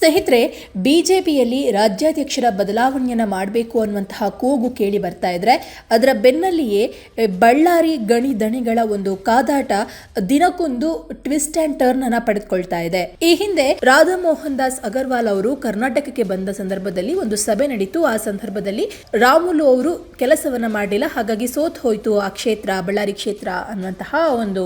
ಸ್ನೇಹಿತರೆ, ಬಿಜೆಪಿಯಲ್ಲಿ ರಾಜ್ಯಾಧ್ಯಕ್ಷರ ಬದಲಾವಣೆಯನ್ನ ಮಾಡಬೇಕು ಅನ್ನುವಂತಹ ಕೂಗು ಕೇಳಿ ಬರ್ತಾ ಇದ್ರೆ, ಅದರ ಬೆನ್ನಲ್ಲಿಯೇ ಬಳ್ಳಾರಿ ಗಣಿ ದಣಿಗಳ ಒಂದು ಕಾದಾಟ ದಿನಕ್ಕೊಂದು ಟ್ವಿಸ್ಟ್ ಅಂಡ್ ಟರ್ನ್ ಅನ್ನ ಪಡೆದುಕೊಳ್ತಾ ಇದೆ. ಈ ಹಿಂದೆ ರಾಧಾ ಮೋಹನ್ ದಾಸ್ ಅಗರ್ವಾಲ್ ಅವರು ಕರ್ನಾಟಕಕ್ಕೆ ಬಂದ ಸಂದರ್ಭದಲ್ಲಿ ಒಂದು ಸಭೆ ನಡೀತು. ಆ ಸಂದರ್ಭದಲ್ಲಿ ರಾಮುಲು ಅವರು ಕೆಲಸವನ್ನ ಮಾಡಿಲ್ಲ. ಹಾಗಾಗಿ ಸೋತ್ ಹೋಯ್ತು ಆ ಕ್ಷೇತ್ರ, ಬಳ್ಳಾರಿ ಕ್ಷೇತ್ರ ಅನ್ನುವಂತಹ ಒಂದು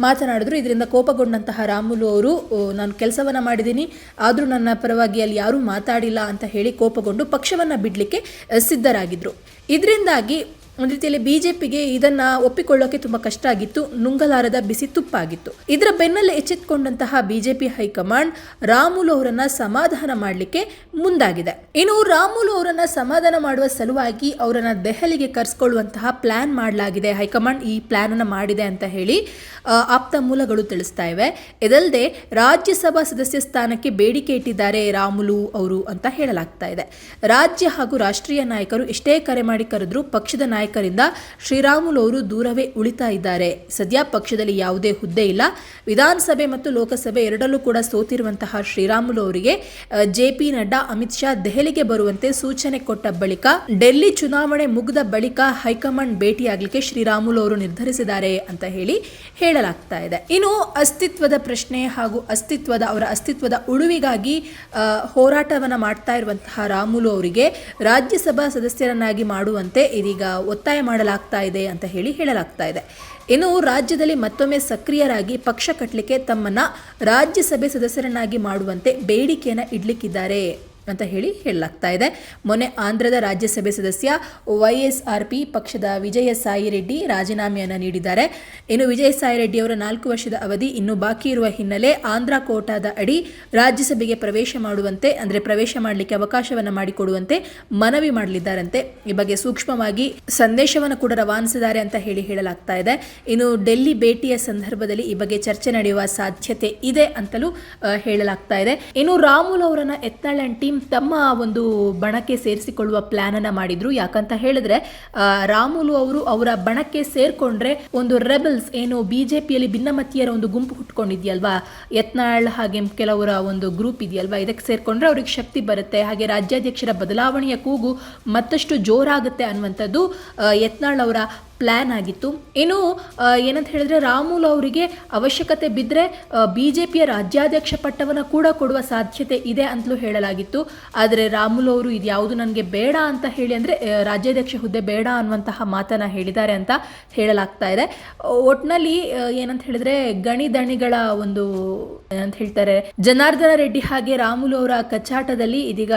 ಮಾತನಾಡಿದ್ರು. ಇದರಿಂದ ಕೋಪಗೊಂಡಂತಹ ರಾಮುಲು ಅವರು ನಾನು ಕೆಲಸವನ್ನು ಮಾಡಿದ್ದೀನಿ. ಆದರೂ ನನ್ನ ಪರವಾಗಿ ಅಲ್ಲಿ ಯಾರೂ ಮಾತಾಡಿಲ್ಲ ಅಂತ ಹೇಳಿ ಕೋಪಗೊಂಡು ಪಕ್ಷವನ್ನು ಬಿಡಲಿಕ್ಕೆ ಸಿದ್ಧರಾಗಿದ್ದರು ಇದರಿಂದಾಗಿ ಒಂದು ರೀತಿಯಲ್ಲಿ ಬಿಜೆಪಿಗೆ ಇದನ್ನ ಒಪ್ಪಿಕೊಳ್ಳೋಕೆ ತುಂಬಾ ಕಷ್ಟ ಆಗಿತ್ತು, ನುಂಗಲಾರದ ಬಿಸಿ ತುಪ್ಪಾಗಿತ್ತು. ಇದರ ಬೆನ್ನಲ್ಲೇ ಎಚ್ಚೆತ್ತುಕೊಂಡಂತಹ ಬಿಜೆಪಿ ಹೈಕಮಾಂಡ್ ರಾಮುಲು ಅವರನ್ನ ಸಮಾಧಾನ ಮಾಡಲಿಕ್ಕೆ ಮುಂದಾಗಿದೆ. ಇನ್ನು ರಾಮುಲು ಅವರನ್ನ ಸಮಾಧಾನ ಮಾಡುವ ಸಲುವಾಗಿ ಅವರನ್ನ ದೆಹಲಿಗೆ ಕರೆಸ್ಕೊಳ್ಳುವಂತಹ ಪ್ಲಾನ್ ಮಾಡಲಾಗಿದೆ ಹೈಕಮಾಂಡ್. ಈ ಪ್ಲಾನ್ ಅನ್ನ ಮಾಡಿದೆ ಅಂತ ಹೇಳಿ ಆಪ್ತ ಮೂಲಗಳು ತಿಳಿಸ್ತಾ ಇವೆ. ಇದಲ್ಲದೆ ರಾಜ್ಯಸಭಾ ಸದಸ್ಯ ಸ್ಥಾನಕ್ಕೆ ಬೇಡಿಕೆ ಇಟ್ಟಿದ್ದಾರೆ ರಾಮುಲು ಅವರು ಅಂತ ಹೇಳಲಾಗ್ತಾ ಇದೆ. ರಾಜ್ಯ ಹಾಗೂ ರಾಷ್ಟ್ರೀಯ ನಾಯಕರು ಎಷ್ಟೇ ಕರೆ ಮಾಡಿ ಕರೆದ್ರು, ಪಕ್ಷದ ನಾಯಕರಿಂದ ಶ್ರೀರಾಮುಲು ಅವರು ದೂರವೇ ಉಳಿತಾ ಇದ್ದಾರೆ. ಸದ್ಯ ಪಕ್ಷದಲ್ಲಿ ಯಾವುದೇ ಹುದ್ದೆ ಇಲ್ಲ. ವಿಧಾನಸಭೆ ಮತ್ತು ಲೋಕಸಭೆ ಎರಡಲ್ಲೂ ಕೂಡ ಸೋತಿರುವಂತಹ ಶ್ರೀರಾಮುಲು ಅವರಿಗೆ ಜೆ ಪಿ ನಡ್ಡಾ, ಅಮಿತ್ ಶಾ ದೆಹಲಿಗೆ ಬರುವಂತೆ ಸೂಚನೆ ಕೊಟ್ಟ ಬಳಿಕ, ಡೆಲ್ಲಿ ಚುನಾವಣೆ ಮುಗಿದ ಬಳಿಕ ಹೈಕಮಾಂಡ್ ಭೇಟಿಯಾಗಲಿಕ್ಕೆ ಶ್ರೀರಾಮುಲು ಅವರು ನಿರ್ಧರಿಸಿದ್ದಾರೆ ಅಂತ ಹೇಳಿ ಹೇಳಲಾಗ್ತಾ ಇದೆ. ಇನ್ನು ಅಸ್ತಿತ್ವದ ಪ್ರಶ್ನೆ ಹಾಗೂ ಅಸ್ತಿತ್ವದ, ಅವರ ಅಸ್ತಿತ್ವದ ಉಳುವಿಗಾಗಿ ಹೋರಾಟವನ್ನ ಮಾಡ್ತಾ ಇರುವಂತಹ ರಾಮುಲು ಅವರಿಗೆ ರಾಜ್ಯಸಭಾ ಸದಸ್ಯರನ್ನಾಗಿ ಮಾಡುವಂತೆ ಇದೀಗ ಒತ್ತಾಯ ಮಾಡಲಾಗ್ತಾ ಇದೆ ಅಂತ ಹೇಳಿ ಹೇಳಲಾಗ್ತಾ ಇದೆ. ಇನ್ನು ರಾಜ್ಯದಲ್ಲಿ ಮತ್ತೊಮ್ಮೆ ಸಕ್ರಿಯರಾಗಿ ಪಕ್ಷ ಕಟ್ಟಲಿಕ್ಕೆ ತಮ್ಮನ್ನ ರಾಜ್ಯಸಭೆ ಸದಸ್ಯರನ್ನಾಗಿ ಮಾಡುವಂತೆ ಬೇಡಿಕೆಯನ್ನು ಇಡ್ಲಿಕ್ಕಿದ್ದಾರೆ. ಅಂತ ಹೇಳಿ ಹೇಳಲಾಗ್ತಾ ಇದೆ. ಮೊನ್ನೆ ಆಂಧ್ರದ ರಾಜ್ಯಸಭೆ ಸದಸ್ಯ ವೈ ಎಸ್ ಆರ್ ಪಿ ಪಕ್ಷದ ವಿಜಯ ಸಾಯಿ ರೆಡ್ಡಿ ರಾಜೀನಾಮೆಯನ್ನು ನೀಡಿದ್ದಾರೆ. ಇನ್ನು ವಿಜಯ ಸಾಯಿ ರೆಡ್ಡಿ ಅವರ ನಾಲ್ಕು ವರ್ಷದ ಅವಧಿ ಇನ್ನು ಬಾಕಿ ಇರುವ ಹಿನ್ನೆಲೆ ಆಂಧ್ರ ಕೋಟಾದ ಅಡಿ ರಾಜ್ಯಸಭೆಗೆ ಪ್ರವೇಶ ಮಾಡುವಂತೆ, ಅಂದರೆ ಪ್ರವೇಶ ಮಾಡಲಿಕ್ಕೆ ಅವಕಾಶವನ್ನು ಮಾಡಿಕೊಡುವಂತೆ ಮನವಿ ಮಾಡಲಿದ್ದಾರಂತೆ. ಈ ಬಗ್ಗೆ ಸೂಕ್ಷ್ಮವಾಗಿ ಸಂದೇಶವನ್ನು ಕೂಡ ರವಾನಿಸಿದ್ದಾರೆ ಅಂತ ಹೇಳಿ ಹೇಳಲಾಗ್ತಾ ಇದೆ. ಇನ್ನು ಡೆಲ್ಲಿ ಭೇಟಿಯ ಸಂದರ್ಭದಲ್ಲಿ ಈ ಬಗ್ಗೆ ಚರ್ಚೆ ನಡೆಯುವ ಸಾಧ್ಯತೆ ಇದೆ ಅಂತಲೂ ಹೇಳಲಾಗ್ತಾ ಇದೆ. ಇನ್ನು ರಾಮುಲ್ ಅವರನ್ನ ಅಂಡ್ ಟೀಮ್ ತಮ್ಮ ಒಂದು ಬಣಕ್ಕೆ ಸೇರಿಸಿಕೊಳ್ಳುವ ಪ್ಲಾನ್ ಅನ್ನ ಮಾಡಿದ್ರು. ಯಾಕಂತ ಹೇಳಿದ್ರೆ ರಾಮುಲು ಅವರು ಅವರ ಬಣಕ್ಕೆ ಸೇರ್ಕೊಂಡ್ರೆ ಒಂದು ರೆಬಲ್ಸ್, ಏನು ಬಿಜೆಪಿಯಲ್ಲಿ ಭಿನ್ನಮತೀಯರ ಒಂದು ಗುಂಪು ಹುಟ್ಕೊಂಡಿದ್ಯಲ್ವಾ? ಯತ್ನಾಳ್ ಹಾಗೆ ಕೆಲವರ ಒಂದು ಗ್ರೂಪ್ ಇದೆಯಲ್ವಾ? ಇದಕ್ಕೆ ಸೇರ್ಕೊಂಡ್ರೆ ಅವ್ರಿಗೆ ಶಕ್ತಿ ಬರುತ್ತೆ. ಹಾಗೆ ರಾಜ್ಯಾಧ್ಯಕ್ಷರ ಬದಲಾವಣೆಯ ಕೂಗು ಮತ್ತಷ್ಟು ಜೋರಾಗುತ್ತೆ ಅನ್ನುವಂಥದ್ದು ಯತ್ನಾಳ್ ಅವರ ಪ್ಲ್ಯಾನ್ ಆಗಿತ್ತು. ಇನ್ನು ಏನಂತ ಹೇಳಿದ್ರೆ ರಾಮುಲು ಅವರಿಗೆ ಅವಶ್ಯಕತೆ ಬಿದ್ದರೆ ಬಿ ಜೆ ಪಿಯ ರಾಜ್ಯಾಧ್ಯಕ್ಷ ಪಟ್ಟವನ್ನು ಕೂಡ ಕೊಡುವ ಸಾಧ್ಯತೆ ಇದೆ ಅಂತಲೂ ಹೇಳಲಾಗಿತ್ತು. ಆದರೆ ರಾಮುಲು ಅವರು ಇದು ಯಾವುದು ನನಗೆ ಬೇಡ ಅಂತ ಹೇಳಿ ಅಂದರೆ ರಾಜ್ಯಾಧ್ಯಕ್ಷ ಹುದ್ದೆ ಬೇಡ ಅನ್ನುವಂತಹ ಮಾತನ್ನ ಹೇಳಿದ್ದಾರೆ ಅಂತ ಹೇಳಲಾಗ್ತಾ ಇದೆ. ಒಟ್ನಲ್ಲಿ ಏನಂತ ಹೇಳಿದ್ರೆ ಗಣಿ ದಣಿಗಳ ಒಂದು, ಏನಂತ ಹೇಳ್ತಾರೆ, ಜನಾರ್ದನ ರೆಡ್ಡಿ ಹಾಗೆ ರಾಮುಲು ಅವರ ಕಚ್ಚಾಟದಲ್ಲಿ ಇದೀಗ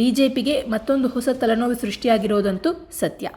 ಬಿಜೆಪಿಗೆ ಮತ್ತೊಂದು ಹೊಸ ತಲೆನೋವು ಸೃಷ್ಟಿಯಾಗಿರೋದಂತೂ ಸತ್ಯ.